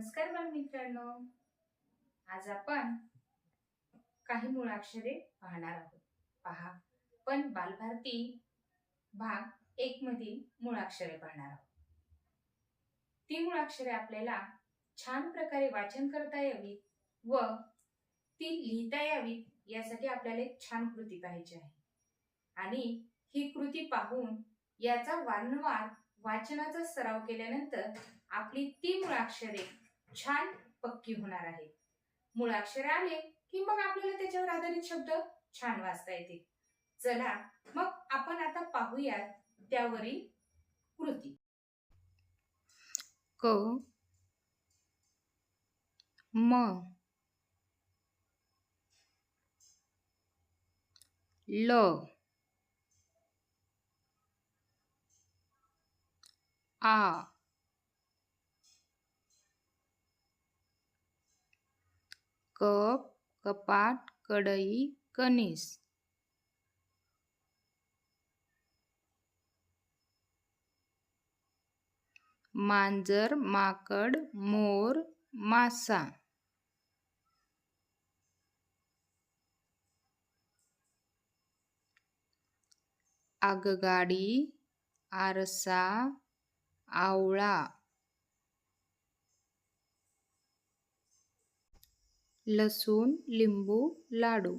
नमस्कार बालमित्रांनो आज आपण काही मुळाक्षरे पाहणार आहोत. पहा. पण बालभारती भाग एक मधील मुळाक्षरे पाहणार आहोत. ती मुळाक्षरे आपल्याला छान प्रकारे वाचन करता यावी व ती लिहिता यावी यासाठी आपल्याला एक छान कृती पाहिजे आहे. आणि ही कृती पाहून याचा वारंवार वाचनाचा सराव केल्यानंतर आपली ती मुळाक्षरे छान पक्की होणार आहे. मुळाक्षर आले की मग आपल्याला त्याच्यावर आधारित शब्द छान वाचता येतील. चला मग आपण आता पाहूयात त्यावरील कृती. क म ल आ. कप कपाट कढई कणीस. मांजर माकड मोर मासा. आगगाडी आरसा आवळा. लसूण लिंबू लाडू.